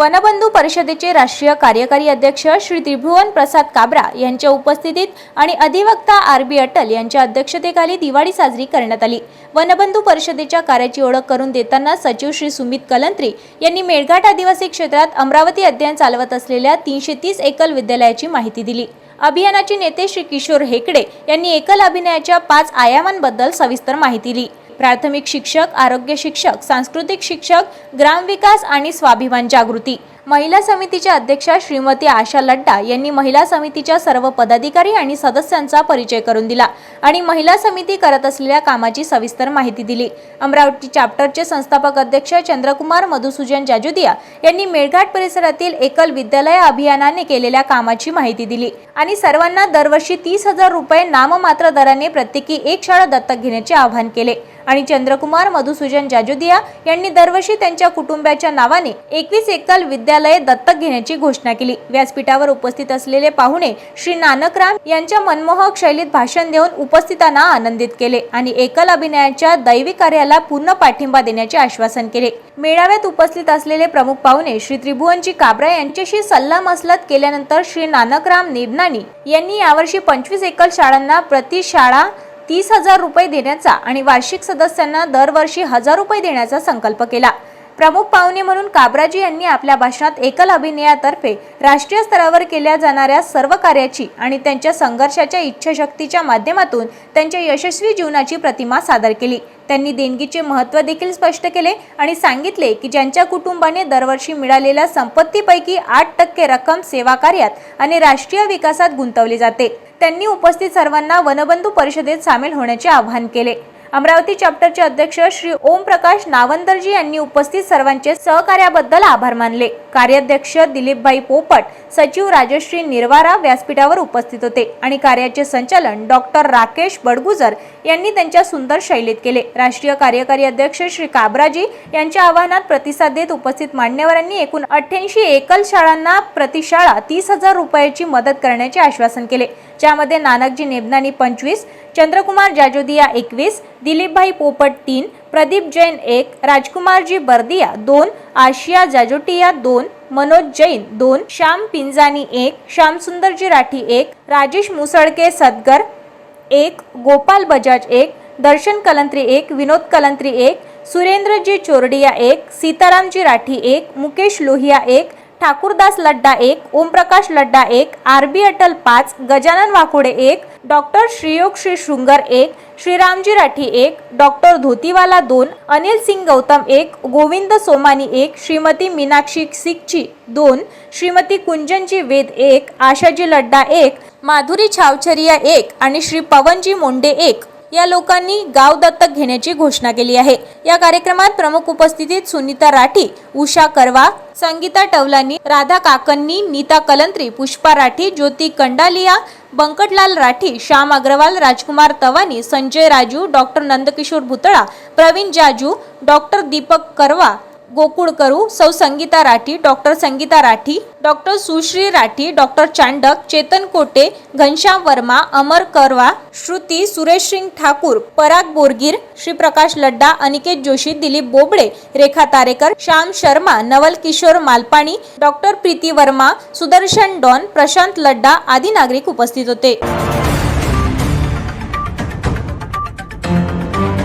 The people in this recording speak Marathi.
वनबंधू परिषदेचे राष्ट्रीय कार्यकारी अध्यक्ष श्री त्रिभुवन प्रसाद काब्रा यांच्या उपस्थितीत आणि अधिवक्ता आर बी अटल यांच्या अध्यक्षतेखाली दिवाळी साजरी करण्यात आली. वनबंधू परिषदेच्या कार्याची ओळख करून देताना सचिव श्री सुमित कलंत्री यांनी मेळघाट आदिवासी क्षेत्रात अमरावती अध्ययन चालवत असलेल्या तीनशे तीस एकल विद्यालयाची माहिती दिली. अभियानाचे नेते श्री किशोर हेकडे यांनी एकल अभिनयाच्या पाच आयामांबद्दल सविस्तर माहिती दिली. प्राथमिक शिक्षक आरोग्य शिक्षक सांस्कृतिक शिक्षक ग्रामविकास आणि स्वाभिमान जागृती. महिला समितीच्या अध्यक्षा श्रीमती आशा लड्डा यांनी महिला समितीच्या सर्व पदाधिकारी आणि सदस्यांचा परिचय करून दिला आणि महिला समिती करत असलेल्या कामाची सविस्तर माहिती दिली. अमरावती चॅप्टरचे संस्थापक अध्यक्ष चंद्रकुमार मधुसूजन जाजुदिया यांनी मेळघाट परिसरातील एकल विद्यालय अभियानाने केलेल्या कामाची माहिती दिली आणि सर्वांना दरवर्षी तीस हजार रुपये नाममात्र दराने प्रत्येकी एक शाळा दत्तक घेण्याचे आवाहन केले. आणि चंद्रकुमार मधुसूजन जाजुदिया यांनी दरवर्षी त्यांच्या कुटुंबाच्या नावाने एकवीस एकल विद्यालये दत्तक घेण्याची घोषणा केली. व्यासपीठावर उपस्थित असलेले पाहुणे श्री नानकराम यांच्या मनमोहक शैलीत भाषण देऊन उपस्थितांना आनंदित केले आणि एकल अभिनयाच्या दैवी कार्याला पूर्ण पाठिंबा देण्याचे आश्वासन केले. मेळाव्यात उपस्थित असलेले प्रमुख पाहुणे श्री त्रिभुवनजी काबरा यांच्याशी सल्ला मसलत केल्यानंतर श्री नानकराम नेबनानी यांनी यावर्षी पंचवीस एकल शाळांना प्रति शाळा तीस हजार रुपये देण्याचा आणि वार्षिक सदस्यांना दरवर्षी हजार रुपये देण्याचा संकल्प केला. प्रमुख पाहुणे म्हणून काबराजी यांनी आपल्या भाषणात एकल अभिनयातर्फे राष्ट्रीय स्तरावर केल्या जाणाऱ्या सर्व कार्याची आणि त्यांच्या संघर्षाच्या इच्छाशक्तीच्या माध्यमातून त्यांच्या यशस्वी जीवनाची प्रतिमा सादर केली. त्यांनी देणगीचे महत्त्व देखील स्पष्ट केले आणि सांगितले की ज्यांच्या कुटुंबाने दरवर्षी मिळालेल्या संपत्तीपैकी आठ टक्के रक्कम सेवा कार्यात आणि राष्ट्रीय विकासात गुंतवली जाते. त्यांनी उपस्थित सर्वांना वनबंधू परिषदेत सामील होण्याचे आवाहन केले. अमरावती चॅप्टरचे अध्यक्ष श्री ओम प्रकाश नावंदरजी यांनी उपस्थित सर्वांचे सहकार्याबद्दल आभार मानले. कार्याध्यक्ष दिलीपभाई पोपट सचिव राजश्री निर्वारा व्यासपीठावर उपस्थित होते आणि कार्याचे संचालन डॉक्टर राकेश बडगुजर यांनी त्यांच्या सुंदर शैलीत केले. राष्ट्रीय कार्यकारी अध्यक्ष श्री काबराजी यांच्या आवाहनात प्रतिसाद देत उपस्थित मान्यवरांनी एकूण अठ्ठ्याऐंशी एकल शाळांना प्रतिशाळा तीस हजार रुपयाची मदत करण्याचे आश्वासन केले. ज्यामध्ये नानकजी नेबनानी पंचवीस चंद्रकुमार जाजोदिया एकवीस दिलीपभाई पोपट तीन प्रदीप जैन एक राजकुमारजी बर्दिया दोन आशिया जाजोटिया दोन मनोज जैन दोन श्याम पिंजानी एक श्यामसुंदरजी राठी एक राजेश मुसळके सदगर एक गोपाल बजाज एक दर्शन कलंत्री एक विनोद कलंत्री एक सुरेंद्रजी चोरडिया एक सीतारामजी राठी एक मुकेश लोहिया एक ठाकूरदास लड्डा एक ओमप्रकाश लड्डा एक आर बी अटल पाच गजानन वाकोडे एक डॉक्टर श्रीयोग श्री शृंगर एक श्रीरामजी राठी एक डॉक्टर धोतीवाला दोन अनिल सिंग गौतम एक गोविंद सोमानी एक श्रीमती मीनाक्षी सिकची दोन श्रीमती कुंजनजी वेद एक आशाजी लड्डा एक माधुरी छावछरिया एक आणि श्री पवनजी मोंडे एक. या लोकांनी गाव दत्तक घेण्याची घोषणा केली आहे. या कार्यक्रमात प्रमुख उपस्थितीत Sunita Rathi Usha Karwa Sangeeta Tavlani Radha Kakanni Neeta Kalantri Pushpa Rathi Jyoti Kandalia Bankatlal Rathi Shyam Agarwal Rajkumar Tawani Sanjay Raju doctor Nandkishor Bhutala Pravin Jaju doctor Deepak Karwa Gokul Karu Sau Sangeeta Rathi doctor Sangeeta Rathi doctor Sushri Rathi doctor Chandak Chetan Kote Ghanshyam Verma Amar Karwa Shruti Suresh Singh Thakur Parag Borgir Shriprakash Ladda Aniket Joshi Dilip Bobde Rekha Tarekar Shyam Sharma Naval Kishor Malpani doctor Preeti Verma Sudarshan Don Prashant Ladda आदी नागरिक उपस्थित होते.